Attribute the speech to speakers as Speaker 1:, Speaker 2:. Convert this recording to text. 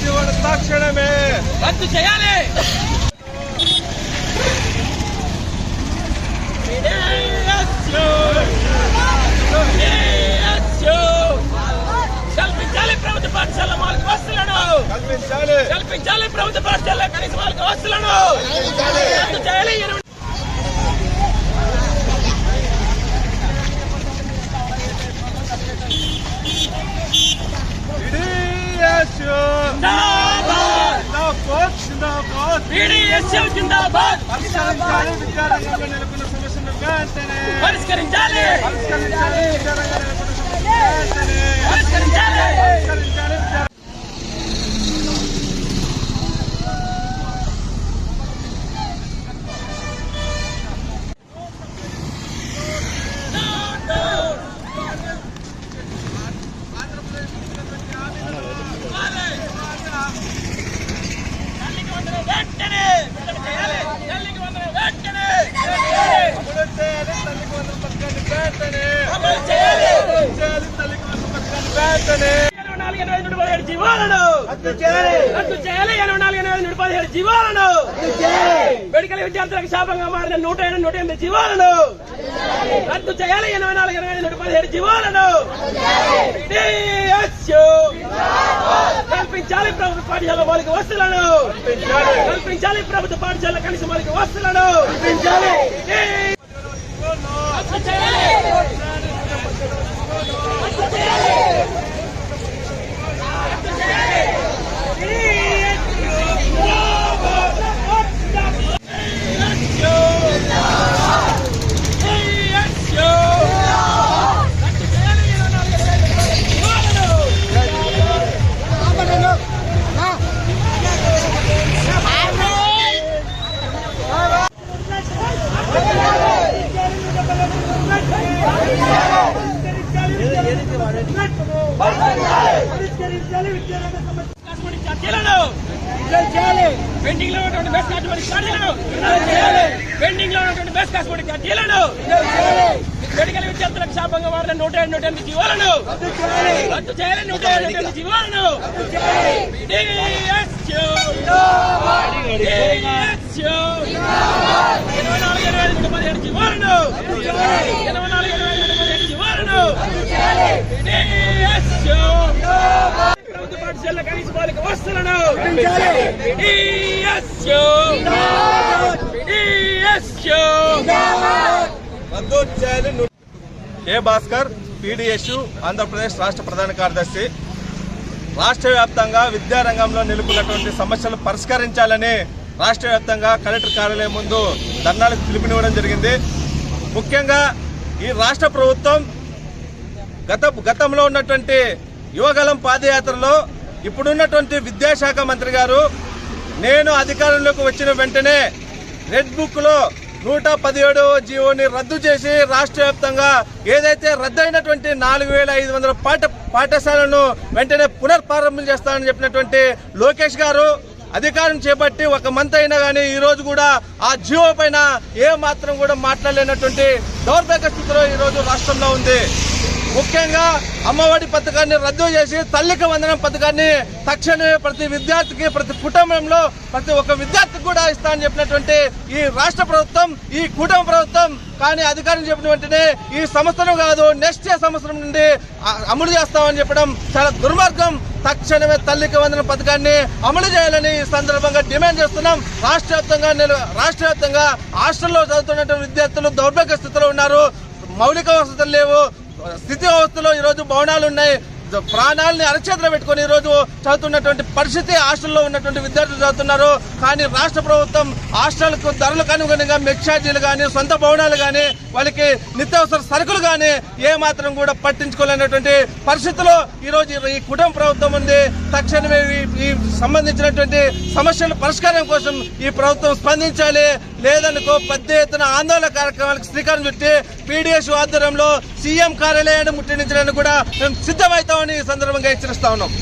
Speaker 1: జీవోను తక్షణమే.
Speaker 2: రద్దు చేయాలి! కల్పించాలి ప్రభుత్వ పాఠశాల మాలకు వస్తువులను
Speaker 1: కల్పించాలి.
Speaker 2: ప్రభుత్వ పాఠశాల కనీస వస్తువులను రద్దు చేయాలి
Speaker 1: పరిష్కరించాలి విద్యారంగంలో నెలకొన్న సమస్యను వెంటనే
Speaker 2: పరిష్కరించాలి
Speaker 1: పరిష్కరించాలి విద్యారంగ-
Speaker 2: తల్లికి వందనం వెంటనే విడుదల చేయాలి తల్లికి వందనం వెంటనే విడుదల చేయాలి.
Speaker 1: అమలు చేయాలి తల్లికి వందనం పథకాన్ని వెంటనే
Speaker 2: అమలు చేయాలి
Speaker 1: అమలు చేయాలి తల్లికి వందనం పథకాన్ని వెంటనే
Speaker 2: ఎనభై నాలుగు ఎనభై ఐదు నూట పదిహేడు జీవాలను. రద్దు చేయాలి. పదిహేడు జీవాలను. మెడికల్ విద్యార్థులకు శాపంగా మారిన నూట ఎనిమిది నూట ఎనిమిది జీవాలను. రద్దు చేయాలి. ఎనభై నాలుగు ఐదు నూట పదిహేడు జీవాలను. కల్పించాలి ప్రభుత్వ పాఠశాల మౌలిక వస్తువులను
Speaker 1: కల్పించాలి.
Speaker 2: ప్రభుత్వ పాఠశాల కనీస మౌలిక వస్తువులను పెండింగ్లో ఉన్నటువంటి బెస్ట్ కాస్మెటిక్ ఛార్జీలను పెండింగ్లో ఉన్నటువంటి బెస్ట్ కాస్మెటిక్ ఛార్జీలను మెడికల్ విద్యార్థులకు శాపంగా వాడిన నూట ఏడు నూట ఎనిమిది జీవాలను రద్దు చేయాలి నూట ఏడు నూట ఎనిమిది జీవాలను నాలుగు ఐదు పదిహేడు జీవాలను ఎనభై నాలుగు ఎనభై ఐదు నూట పదిహేడు జీవాలను DSU. ప్రభుత్వ పాఠశాల కనీస బాలిక వస్తువులను
Speaker 1: ఏ భాస్కర్ పీడిఎస్ ఆంధ్రప్రదేశ్ రాష్ట్ర ప్రధాన కార్యదర్శి. రాష్ట్ర వ్యాప్తంగా విద్యారంగంలో నిలుపుకున్నటువంటి సమస్యలు పరిష్కరించాలని రాష్ట్ర వ్యాప్తంగా కలెక్టర్ కార్యాలయం ముందు ధర్నాలకు పిలుపునివ్వడం జరిగింది. ముఖ్యంగా ఈ రాష్ట్ర ప్రభుత్వం గత గతంలో ఉన్నటువంటి యువగలం పాదయాత్రలో ఇప్పుడున్నటువంటి విద్యాశాఖ మంత్రి గారు నేను అధికారంలోకి వచ్చిన వెంటనే రెడ్ బుక్లో నూట పదిహేడు జీవోని రద్దు చేసి రాష్ట్ర వ్యాప్తంగా ఏదైతే రద్దయినటువంటి నాలుగు వేల ఐదు వందల పాఠ పాఠశాలను వెంటనే పునర్ప్రారంభం చేస్తానని చెప్పినటువంటి లోకేష్ గారు అధికారం చేపట్టి ఒక మంత్ అయినా కానీ ఈరోజు కూడా ఆ జీవో పైన ఏ మాత్రం కూడా మాట్లాడలేనటువంటి దౌర్భాగ్య స్థితిలో ఈ రోజు రాష్ట్రంలో ఉంది. ముఖ్యంగా అమ్మఒడి పథకాన్ని రద్దు చేసి తల్లికి వందనం పథకాన్ని తక్షణమే ప్రతి విద్యార్థికి ప్రతి కుటుంబంలో ప్రతి ఒక్క విద్యార్థికి కూడా ఇస్తా అని చెప్పినటువంటి ఈ రాష్ట్ర ప్రభుత్వం ఈ కుటుంబ ప్రభుత్వం కానీ అధికారం చెప్పిన వెంటనే ఈ సంవత్సరం కాదు నెక్స్ట్ ఇయర్ సంవత్సరం నుండి అమలు చేస్తామని చెప్పడం చాలా దుర్మార్గం. తక్షణమే తల్లికి వందన పథకాన్ని అమలు చేయాలని ఈ సందర్భంగా డిమాండ్ చేస్తున్నాం. రాష్ట్ర వ్యాప్తంగా రాష్ట్ర వ్యాప్తంగా హాస్టల్లో చదువుతున్నటువంటి విద్యార్థులు దౌర్భాగ్య స్థితిలో ఉన్నారు. మౌలిక వసతులు లేవు. స్థితి వ్యవస్థలో ఈరోజు భవనాలు ఉన్నాయి. ప్రాణాలని అరచేతిలో పెట్టుకొని ఈరోజు చదువుతున్నటువంటి పరిస్థితి హాస్టల్లో ఉన్నటువంటి విద్యార్థులు చదువుతున్నారు. కానీ రాష్ట్ర ప్రభుత్వం హాస్టల్కు ధరలకు అనుగుణంగా మెక్షాజీలు కానీ సొంత భవనాలు కానీ వాళ్ళకి నిత్యావసర సరుకులు కానీ ఏమాత్రం కూడా పట్టించుకోలేనటువంటి పరిస్థితిలో ఈరోజు ఈ కుటుంబ ప్రభుత్వం ఉంది. తక్షణమే ఈ- ఈ సంబంధించినటువంటి సమస్యల పరిష్కారం కోసం ఈ ప్రభుత్వం స్పందించాలి. లేదనుకో పెద్ద ఎత్తున ఆందోళన కార్యక్రమాలకు శ్రీకారం చుట్టి పీడిఎస్ ఆధ్వర్యంలో సీఎం కార్యాలయాన్ని ముట్టడించడానికి కూడా మేము సిద్ధమవుతామని ఈ సందర్భంగా హెచ్చరిస్తా ఉన్నాం.